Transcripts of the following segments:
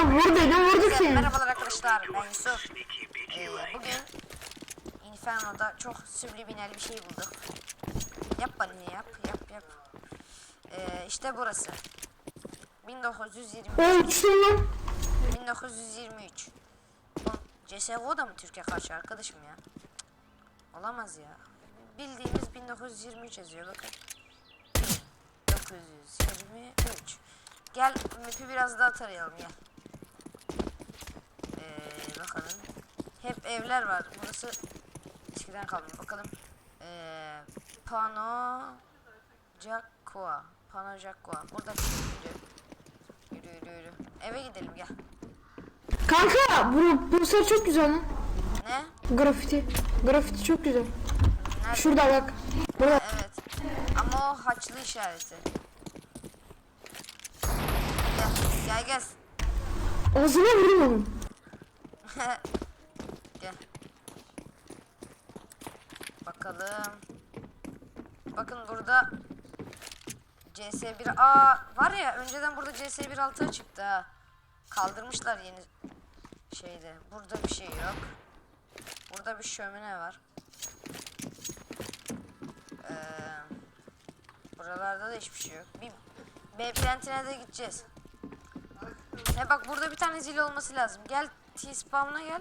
Tamam vur dedim vurduk seni. Merhabalar arkadaşlar ben Yusuf. Ee, bugün Inferno'da çok subliminal bir şey bulduk. Yap bana yap yap yap. Ee, işte burası. 1920 O uçtum lan. 1923. Oğlum, CSGO da mı Türkiye karşı arkadaşım ya? Olamaz ya. Bildiğimiz 1923 yazıyor bakın. 1923. Gel map'i biraz daha tarayalım gel. Ee, bakalım. Hep evler var. Burası eskiden kalmış. Bakalım. Ee, Pano Jacqua. Pano Jacqua. Burada yürü. Yürü yürü yürü. Eve gidelim gel. Kanka bu Bursa çok güzel lan. Ne? Grafiti. Grafiti çok güzel. Nerede? Şurada bak. Burada. Evet. Ama o haçlı işareti. Gel gel gel. Ağzına vurun onu. gel. Bakalım. Bakın burada CS1 Aa var ya önceden burada CS1 altıya çıktı ha. Kaldırmışlar yeni şeyde. Burada bir şey yok. Burada bir şömine var. Ee, buralarda da hiçbir şey yok. Bir B plantine de gideceğiz. He bak burada bir tane zil olması lazım. Gel T-spawn'a gel.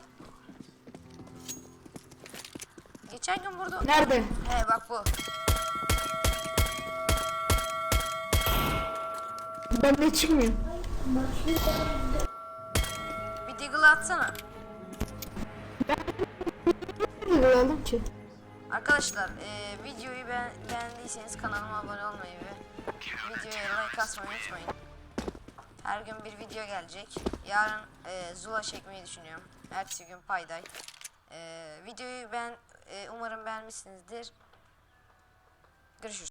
Geçen gün burada... Nerede? He bak bu. Ben de çıkmıyor. Bir deagle atsana. Ne aldım ki? Arkadaşlar e, videoyu beğen beğendiyseniz kanalıma abone olmayı ve videoya like atmayı unutmayın. Her gün bir video gelecek. Yarın e, Zula çekmeyi düşünüyorum. Ertesi gün payday. E, videoyu ben umarım beğenmişsinizdir. Görüşürüz.